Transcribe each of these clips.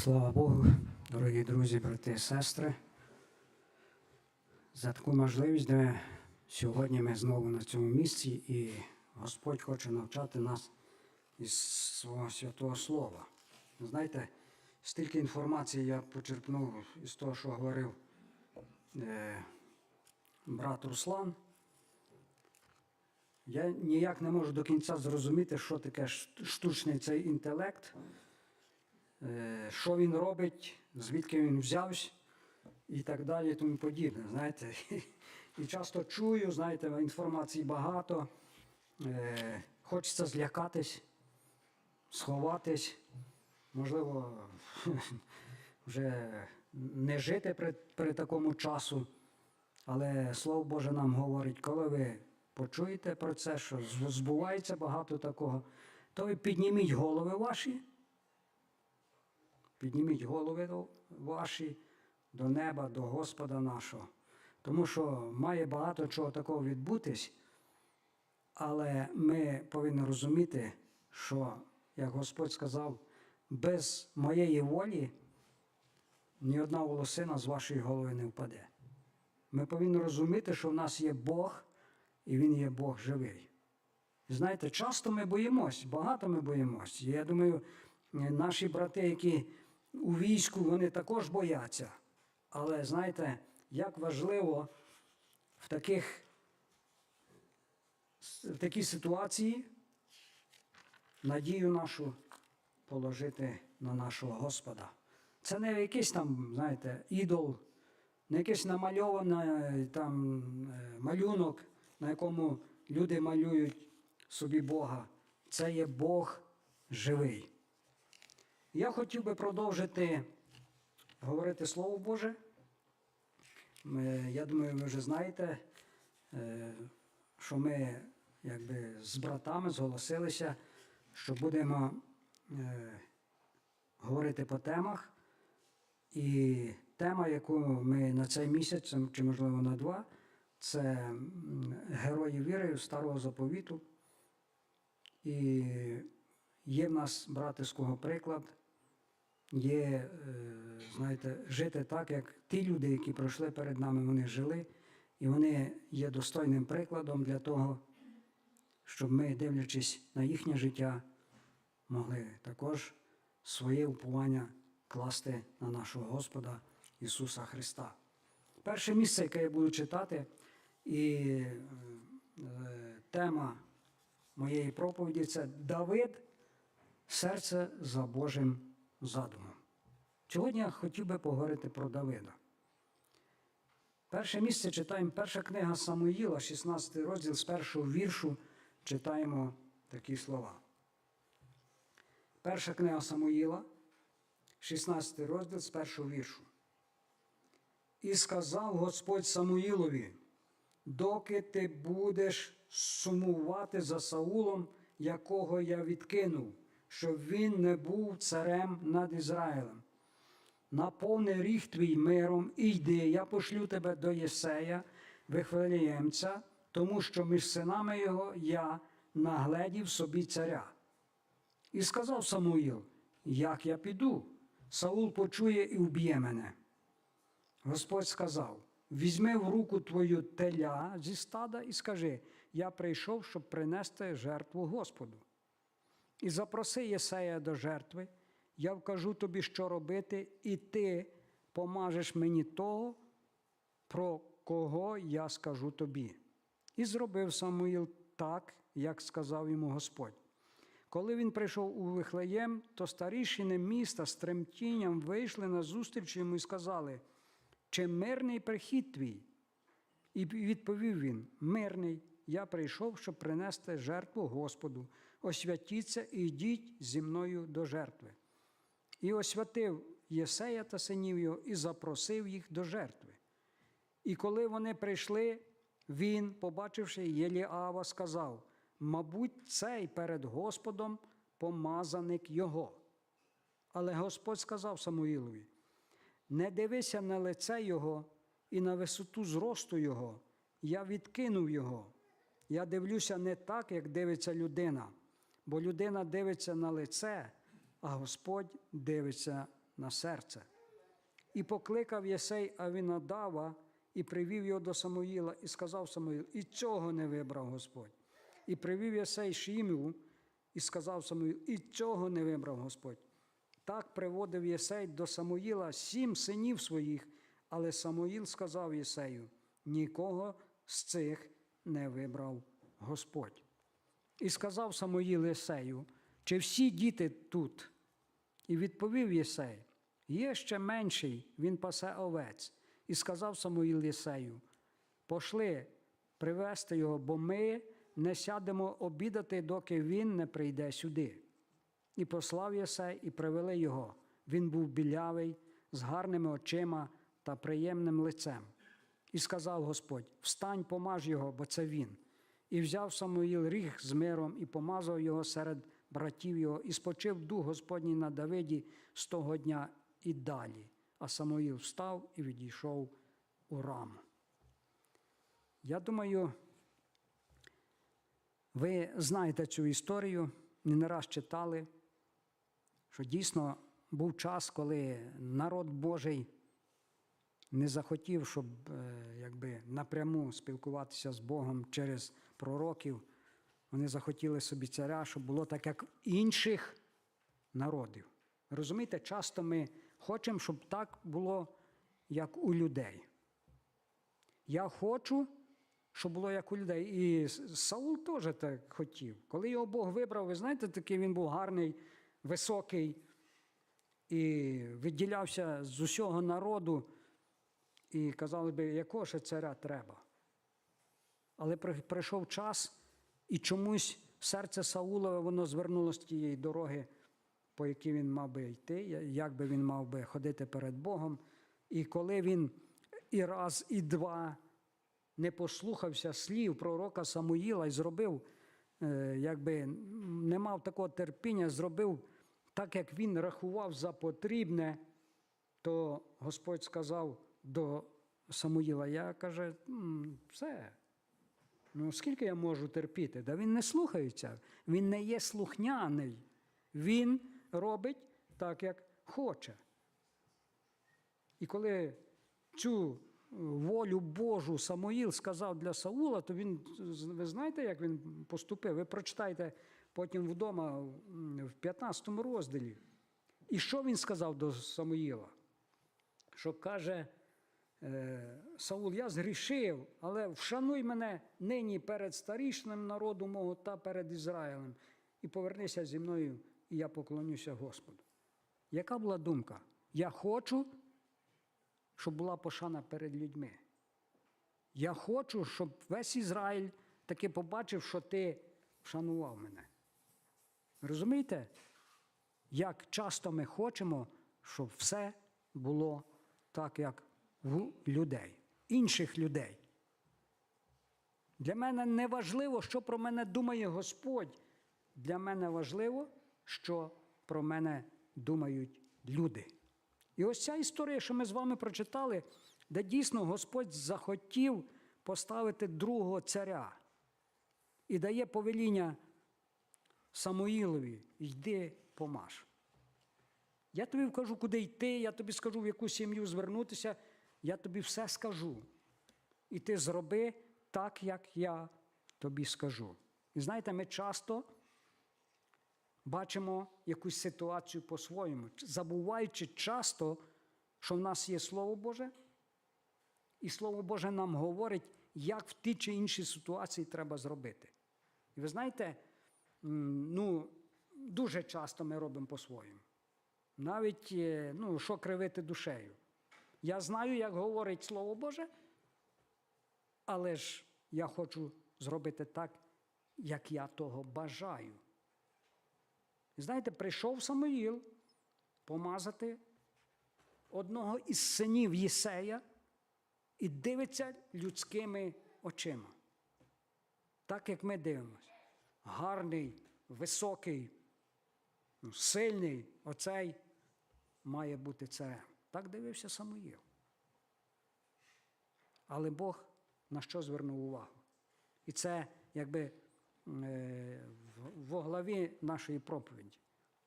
Слава Богу, дорогі друзі, брати і сестри, за таку можливість, де сьогодні ми знову на цьому місці, і Господь хоче навчати нас із свого святого Слова. Знаєте, стільки інформації я почерпнув із того, що говорив е, брат Руслан. Я ніяк не можу до кінця зрозуміти, що таке штучний цей інтелект, що він робить, звідки він взявся і так далі, тому подібне. Знаєте, і часто чую, знаєте, інформації багато, е, хочеться злякатись, сховатись, можливо, вже не жити при, при такому часу. Але Слово Боже нам говорить, коли ви почуєте про це, що збувається багато такого, то ви підніміть голови ваші, підніміть голови ваші до неба, до Господа нашого. Тому що має багато чого такого відбутись, але ми повинні розуміти, що, як Господь сказав, без моєї волі ні одна волосина з вашої голови не впаде. Ми повинні розуміти, що в нас є Бог, і Він є Бог живий. Знаєте, часто ми боїмось, багато ми боїмось. Я думаю, наші брати, які у війську, вони також бояться. Але знаєте, як важливо в таких в такій ситуації надію нашу положити на нашого Господа. Це не якийсь там, знаєте, ідол, не якийсь намальований там е, малюнок, на якому люди малюють собі Бога. Це є Бог живий. Я хотів би продовжити говорити Слово Боже. Ми, я думаю, ви вже знаєте, е, що ми якби з братами зголосилися, що будемо е, говорити по темах. І тема, яку ми на цей місяць, чи можливо на два, це герої віри старого заповіту. І є в нас братиского приклад, є, е, знаєте, жити так, як ті люди, які пройшли перед нами, вони жили, і вони є достойним прикладом для того, щоб ми, дивлячись на їхнє життя, могли також своє уповання класти на нашого Господа Ісуса Христа. Перше місце, яке я буду читати, і е, тема моєї проповіді це Давид, серце за Божим задумом. Сьогодні я хотів би поговорити про Давида. Перше місце читаємо перша книга Самуїла, 16 розділ з першого віршу читаємо такі слова. Перша книга Самуїла, 16 розділ з першого віршу. І сказав Господь Самуїлові, доки ти будеш сумувати за Саулом, якого я відкинув, щоб він не був царем над Ізраїлем. Наповни ріг твій миром і йди, я пошлю тебе до Єсея, Вихваліємця, тому що між синами його я нагледів собі царя. І сказав Самуїл, як я піду, Саул почує і вб'є мене. Господь сказав: візьми в руку твою теля зі стада і скажи: Я прийшов, щоб принести жертву Господу. І запроси Єсея до жертви, я вкажу тобі, що робити, і ти помажеш мені того, про кого я скажу тобі. І зробив Самуїл так, як сказав йому Господь. Коли він прийшов у Вихлеєм, то старішини міста з тремтінням вийшли на зустріч йому і сказали, чи мирний прихід твій? І відповів він: Мирний, я прийшов, щоб принести жертву Господу. Освятіться і йдіть зі мною до жертви. І освятив Єсея та синів його і запросив їх до жертви. І коли вони прийшли, він, побачивши Єліава, сказав: Мабуть, цей перед Господом помазаник його. Але Господь сказав Самуїлові: не дивися на лице його і на висоту зросту його. Я відкинув його. Я дивлюся не так, як дивиться людина, бо людина дивиться на лице, а Господь дивиться на серце. І покликав Єсей Авінадава і привів його до Самуїла, і сказав Самуїл, і цього не вибрав Господь. І привів Єсей Шім'ю, і сказав Самуїл, і цього не вибрав Господь. Так приводив Єсей до Самуїла сім синів своїх, але Самуїл сказав Єсею, нікого з цих не вибрав Господь. І сказав Самуїл Єсею, чи всі діти тут? І відповів Єсей, є ще менший, він пасе овець. І сказав Самуїл Єсею, пошли привезти його, бо ми не сядемо обідати, доки він не прийде сюди. І послав Єсей, і привели його. Він був білявий, з гарними очима та приємним лицем. І сказав Господь: Встань, помаж його, бо це він. І взяв Самуїл ріг з миром і помазав його серед братів його, і спочив дух Господній на Давиді з того дня і далі. А Самуїл встав і відійшов у раму. Я думаю, ви знаєте цю історію, не раз читали, що дійсно був час, коли народ Божий не захотів, щоб е, якби, напряму спілкуватися з Богом через пророків. Вони захотіли собі царя, щоб було так, як в інших народів. Розумієте, часто ми хочемо, щоб так було, як у людей. Я хочу, щоб було як у людей. І Саул теж так хотів. Коли його Бог вибрав, ви знаєте, такий він був гарний, високий і відділявся з усього народу. І казали би, якого ще царя треба. Але прийшов час, і чомусь серце Саулове воно звернулося з тієї дороги, по якій він мав би йти, як би він мав би ходити перед Богом. І коли він і раз, і два не послухався слів пророка Самуїла і зробив, якби не мав такого терпіння, зробив так, як він рахував за потрібне, то Господь сказав до Самуїла, я каже, все. Ну, скільки я можу терпіти? Да він не слухається, він не є слухняний. Він робить так, як хоче. І коли цю волю Божу Самуїл сказав для Саула, то він, ви знаєте, як він поступив? Ви прочитайте потім вдома в 15 розділі. І що він сказав до Самуїла? Що каже, Саул, я згрішив, але вшануй мене нині перед старішним народом мого та перед Ізраїлем. І повернися зі мною, і я поклонюся Господу. Яка була думка? Я хочу, щоб була пошана перед людьми. Я хочу, щоб весь Ізраїль таки побачив, що ти вшанував мене. Розумієте, як часто ми хочемо, щоб все було так, як в людей, інших людей. Для мене не важливо, що про мене думає Господь. Для мене важливо, що про мене думають люди. І ось ця історія, що ми з вами прочитали, де дійсно Господь захотів поставити другого царя і дає повеління Самуїлові, йди помаш. Я тобі вкажу, куди йти, я тобі скажу, в яку сім'ю звернутися, я тобі все скажу. І ти зроби так, як я тобі скажу. І знаєте, ми часто бачимо якусь ситуацію по-своєму, забуваючи часто, що в нас є Слово Боже, і Слово Боже нам говорить, як в тій чи іншій ситуації треба зробити. І ви знаєте, ну, дуже часто ми робимо по-своєму. Навіть ну, що кривити душею. Я знаю, як говорить Слово Боже, але ж я хочу зробити так, як я того бажаю. Знаєте, прийшов Самуїл помазати одного із синів Єсея і дивиться людськими очима. Так як ми дивимося. Гарний, високий, ну, сильний оцей має бути царем. Так дивився Самуїл. Але Бог на що звернув увагу? І це якби в главі нашої проповіді.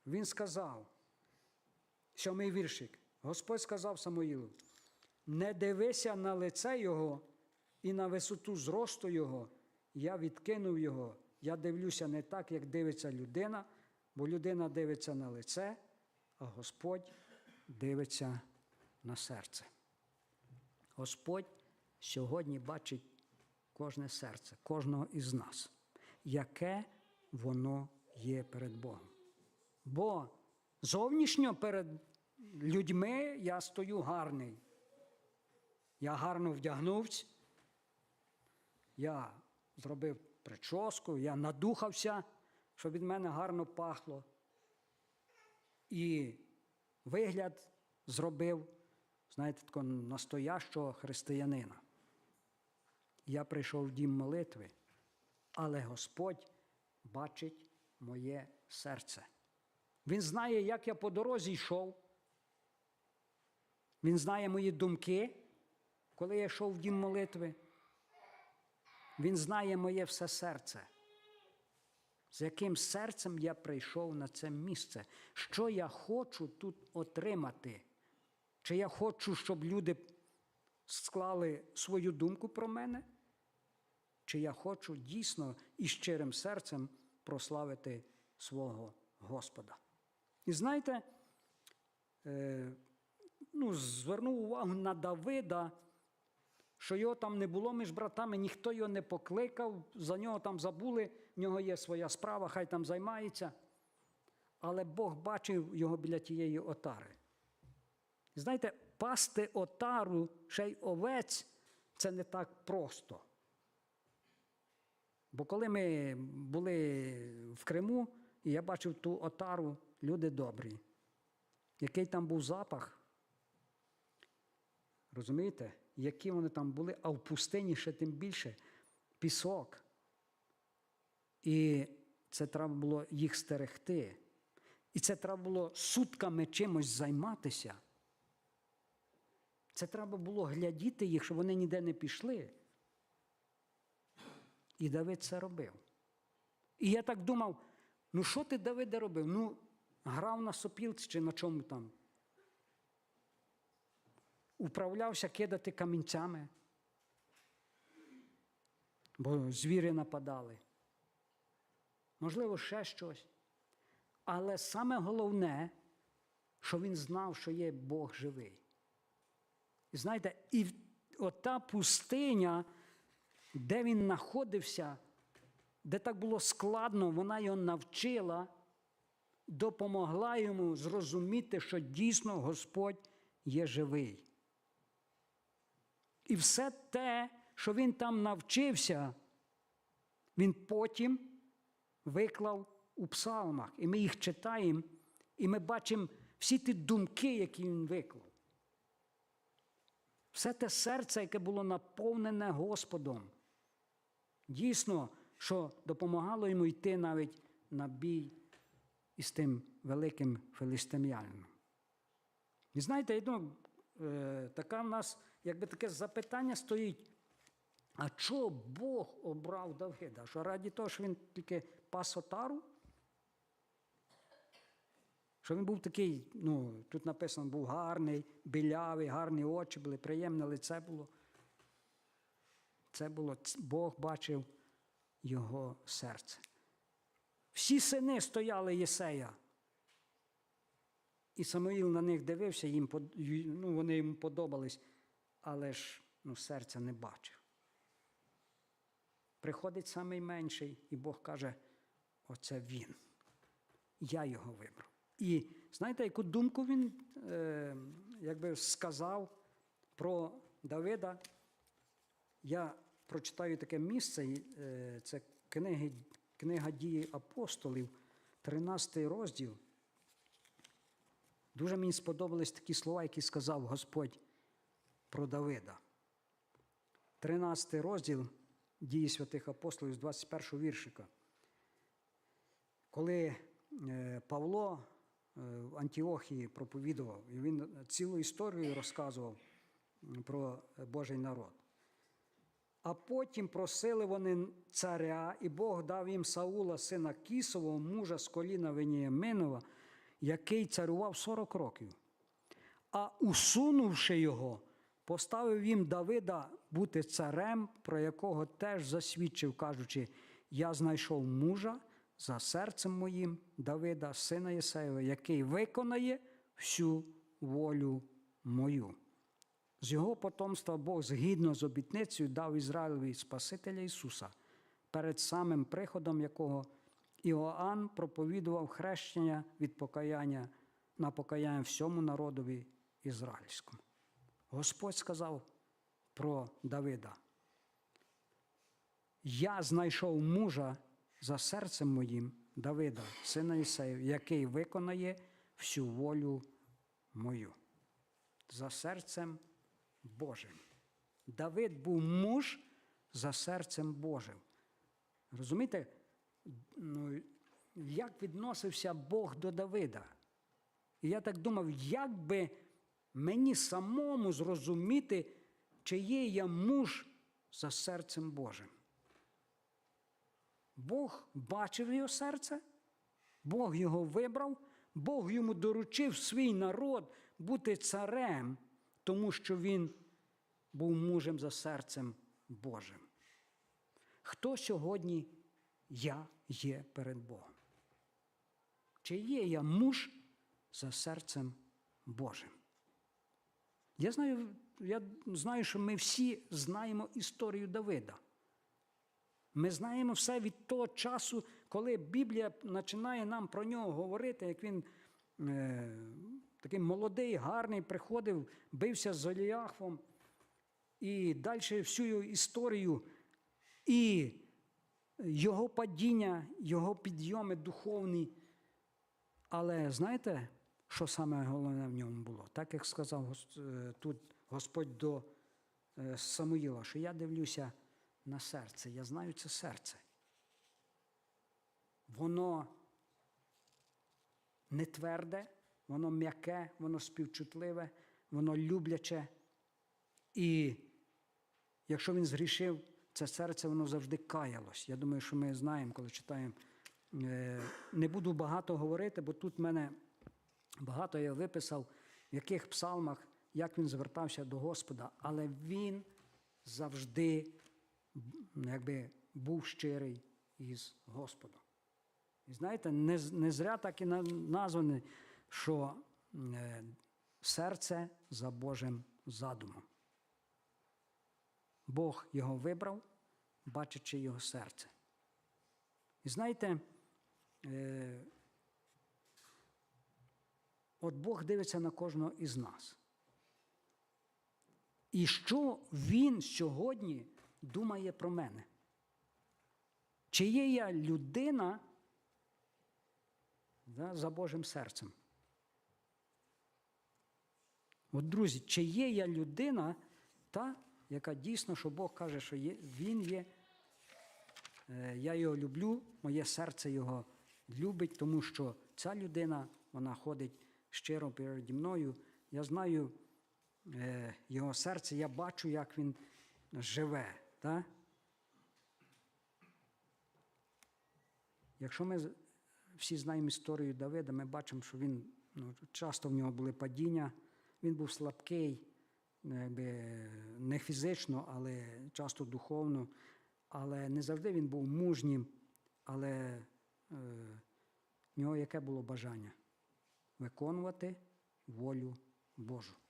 Він сказав: Сьомий віршик. Господь сказав Самоїлу: не дивися на лице його і на висоту зросту його. Я відкинув його. Я дивлюся не так, як дивиться людина, бо людина дивиться на лице, а Господь дивиться на серце. Господь сьогодні бачить кожне серце, кожного із нас, яке воно є перед Богом. Бо зовнішньо перед людьми я стою гарний. Я гарно вдягнувся, я зробив прическу, я надухався, щоб від мене гарно пахло. І вигляд зробив, знаєте, такого настоящого християнина. Я прийшов в дім молитви, але Господь бачить моє серце. Він знає, як я по дорозі йшов. Він знає мої думки, коли я йшов в дім молитви. Він знає моє все серце. З яким серцем я прийшов на це місце? Що я хочу тут отримати? Чи я хочу, щоб люди склали свою думку про мене? Чи я хочу дійсно і щирим серцем прославити свого Господа? І знаєте, е, ну, звернув увагу на Давида, що його там не було між братами, ніхто його не покликав, за нього там забули, в нього є своя справа, хай там займається. Але Бог бачив його біля тієї отари. Знаєте, пасти отару, ще й овець це не так просто. Бо коли ми були в Криму, і я бачив ту отару, люди добрі. Який там був запах? Розумієте, які вони там були, а в пустині ще тим більше пісок. І це треба було їх стерегти. І це треба було сутками чимось займатися. Це треба було глядіти їх, щоб вони ніде не пішли. І Давид це робив. І я так думав: ну що ти, Давиде, робив? Ну, грав на сопілці чи на чому там? Управлявся кидати камінцями, бо звірі нападали. Можливо, ще щось. Але саме головне, що він знав, що є Бог живий. Знаєте, і ота пустиня, де він знаходився, де так було складно, вона його навчила, допомогла йому зрозуміти, що дійсно Господь є живий. І все те, що він там навчився, він потім виклав у псалмах. І ми їх читаємо, і ми бачимо всі ті думки, які він виклав. Все те серце, яке було наповнене Господом. Дійсно, що допомагало йому йти навіть на бій із тим великим филистимлянином. І знаєте, я е, така в нас, якби таке запитання стоїть. А чого Бог обрав Давида? Що раді того, що він тільки пас отару? Що він був такий, ну, тут написано, був гарний, білявий, гарні очі були, приємне лице було. Це було, Бог бачив його серце. Всі сини стояли Єсея. І Самуїл на них дивився, їм, ну, вони йому подобались, але ж ну, серця не бачив. Приходить самий менший, і Бог каже: оце він. Я його вибрав. І знаєте, яку думку він е, якби сказав про Давида? Я прочитаю таке місце, е, це книги, книга дії апостолів, 13 розділ. Дуже мені сподобались такі слова, які сказав Господь про Давида. 13 розділ дії святих апостолів з 21 віршика. Коли е, Павло в Антіохії проповідував, і він цілу історію розказував про Божий народ. А потім просили вони царя, і Бог дав їм Саула, сина Кісового, мужа з коліна Веніяминова, який царював 40 років. а усунувши його, поставив їм Давида бути царем, про якого теж засвідчив, кажучи: Я знайшов мужа за серцем моїм Давида, сина Єсеєва, який виконає всю волю мою. З його потомства Бог згідно з обітницею дав Ізраїлеві Спасителя Ісуса, перед самим приходом якого Іоанн проповідував хрещення від покаяння на покаяння всьому народові ізраїльському. Господь сказав про Давида. Я знайшов мужа за серцем моїм Давида, сина Ісеїв, який виконає всю волю мою. За серцем Божим. Давид був муж за серцем Божим. Розумієте, ну, як відносився Бог до Давида? І я так думав, як би мені самому зрозуміти, чи є я муж за серцем Божим. Бог бачив його серце, Бог його вибрав, Бог йому доручив свій народ бути царем, тому що він був мужем за серцем Божим. Хто сьогодні я є перед Богом? Чи є я муж за серцем Божим? Я знаю, я знаю, що ми всі знаємо історію Давида. Ми знаємо все від того часу, коли Біблія починає нам про нього говорити, як він е, такий молодий, гарний, приходив, бився з Голіафом, і далі всю його історію, і його падіння, його підйоми духовні. Але знаєте, що саме головне в ньому було? Так як сказав е, тут Господь до е, Самуїла, що я дивлюся на серце, я знаю це серце. Воно не тверде, воно м'яке, воно співчутливе, воно любляче. І якщо він згрішив, це серце воно завжди каялось. Я думаю, що ми знаємо, коли читаємо. Е, Не буду багато говорити, бо тут мене багато я виписав, в яких псалмах, як він звертався до Господа, але він завжди якби, був щирий із Господом. І знаєте, не, не зря так і на- назване, що е, серце за Божим задумом. Бог його вибрав, бачачи його серце. І знаєте, е, от Бог дивиться на кожного із нас. І що Він сьогодні думає про мене? Чи є я людина да, за Божим серцем? От, друзі, чи є я людина, та, яка дійсно, що Бог каже, що є, Він є, е, я його люблю, моє серце його любить, тому що ця людина, вона ходить щиро переді мною. Я знаю е, його серце, я бачу, як він живе. Та? Якщо ми всі знаємо історію Давида, ми бачимо, що він ну, часто в нього були падіння, він був слабкий, ну, якби, не фізично, але часто духовно. Але не завжди він був мужнім, але е, в нього яке було бажання? Виконувати волю Божу.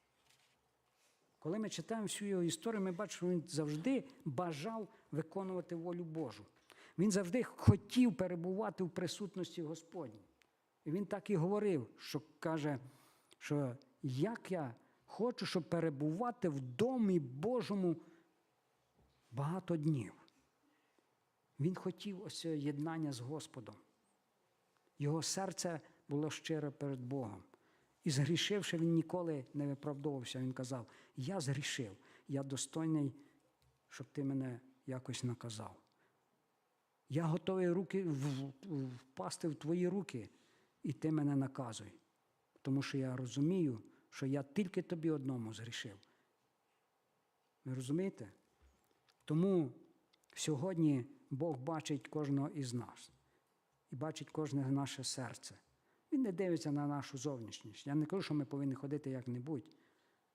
Коли ми читаємо всю його історію, ми бачимо, що він завжди бажав виконувати волю Божу. Він завжди хотів перебувати в присутності Господній. І він так і говорив, що каже, що як я хочу, щоб перебувати в домі Божому багато днів. Він хотів ось єднання з Господом. Його серце було щире перед Богом. І згрішивши, він ніколи не виправдовувався. Він казав: Я згрішив, я достойний, щоб ти мене якось наказав. Я готовий руки впасти в твої руки, і ти мене наказуй. Тому що я розумію, що я тільки тобі одному згрішив. Ви розумієте? Тому сьогодні Бог бачить кожного із нас і бачить кожне наше серце. Він не дивиться на нашу зовнішність. Я не кажу, що ми повинні ходити як-небудь,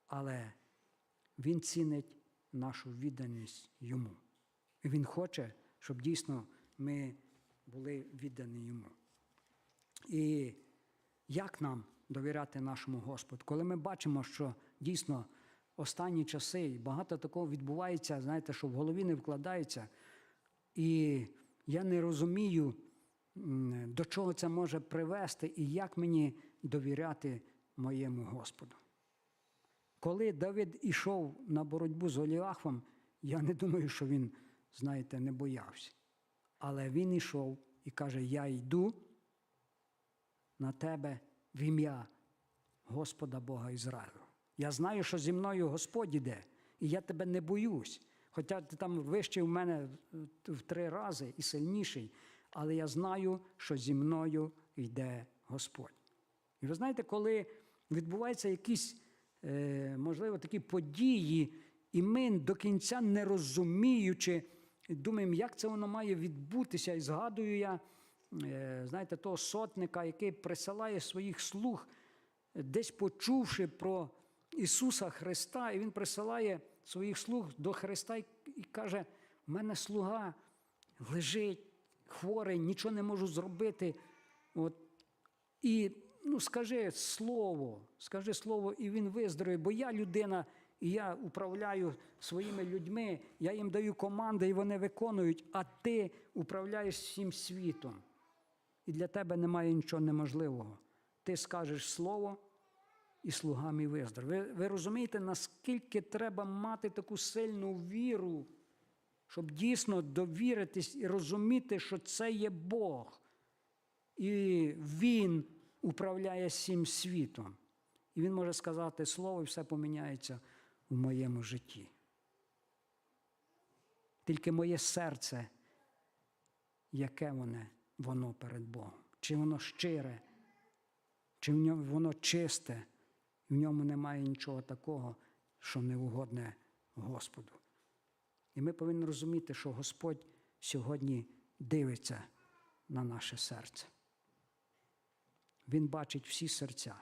але він цінить нашу відданість йому. І він хоче, щоб дійсно ми були віддані йому. І як нам довіряти нашому Господу? Коли ми бачимо, що дійсно останні часи багато такого відбувається, знаєте, що в голові не вкладається. І я не розумію, до чого це може привести і як мені довіряти моєму Господу. Коли Давид ішов на боротьбу з Голіафом, я не думаю, що він, знаєте, не боявся. Але він ішов і каже: Я йду на тебе в ім'я Господа Бога Ізраїлю. Я знаю, що зі мною Господь іде, і я тебе не боюсь. Хоча ти там вищий в мене в три рази і сильніший, але я знаю, що зі мною йде Господь. І ви знаєте, коли відбуваються якісь, е, можливо, такі події, і ми до кінця не розуміючи, думаємо, як це воно має відбутися. І згадую я, е, знаєте, того сотника, який присилає своїх слуг, десь почувши про Ісуса Христа, і Він присилає своїх слуг до Христа і каже: у мене слуга лежить, хворий, нічого не можу зробити. От. І ну, скажи слово, скажи слово, і він виздоровить, бо я людина, і я управляю своїми людьми, я їм даю команди, і вони виконують, а ти управляєш всім світом. І для тебе немає нічого неможливого. Ти скажеш слово, і слуга мій виздоровить. Ви, ви розумієте, наскільки треба мати таку сильну віру, щоб дійсно довіритись і розуміти, що це є Бог. І Він управляє всім світом. І Він може сказати слово, і все поміняється в моєму житті. Тільки моє серце, яке воно, воно перед Богом? Чи воно щире, чи воно чисте, в ньому немає нічого такого, що не угодне Господу. І ми повинні розуміти, що Господь сьогодні дивиться на наше серце. Він бачить всі серця.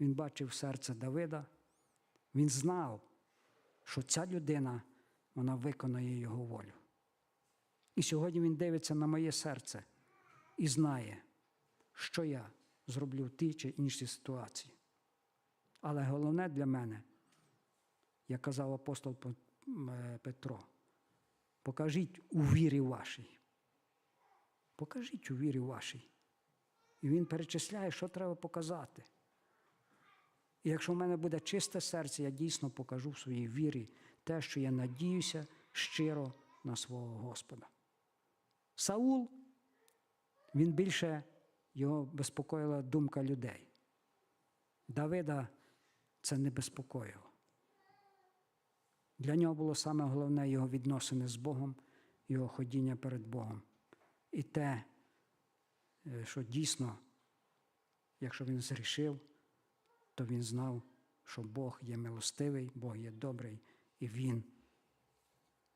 Він бачив серце Давида. Він знав, що ця людина вона виконує його волю. І сьогодні він дивиться на моє серце і знає, що я зроблю в тій чи іншій ситуації. Але головне для мене, як казав апостол Петро, покажіть у вірі вашій. Покажіть у вірі вашій. І він перечисляє, що треба показати. І якщо в мене буде чисте серце, я дійсно покажу в своїй вірі те, що я надіюся щиро на свого Господа. Саул, він більше його безпокоїла думка людей. Давида це не безпокоїло. Для нього було саме головне його відносини з Богом, його ходіння перед Богом. І те, що дійсно, якщо він зрішив, то він знав, що Бог є милостивий, Бог є добрий, і Він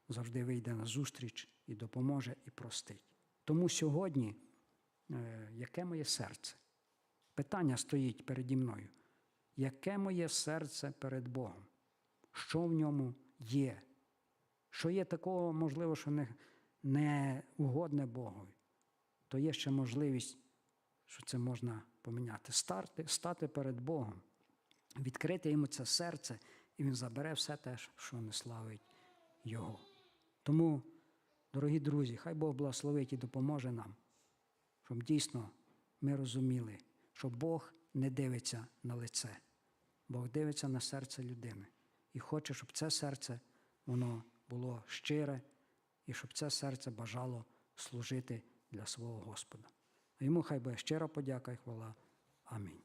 завжди вийде на зустріч і допоможе, і простить. Тому сьогодні, яке моє серце? Питання стоїть переді мною. Яке моє серце перед Богом? Що в ньому є? Що є такого, можливо, що не, не угодне Богові? то є ще можливість, що це можна поміняти. Стати, стати перед Богом, відкрити йому це серце, і він забере все те, що не славить Його. Тому, дорогі друзі, хай Бог благословить і допоможе нам, щоб дійсно ми розуміли, що Бог не дивиться на лице, Бог дивиться на серце людини і хоче, щоб це серце воно було щире, і щоб це серце бажало служити для свого Господа. Йому хай буде щира подяка і хвала. Амінь.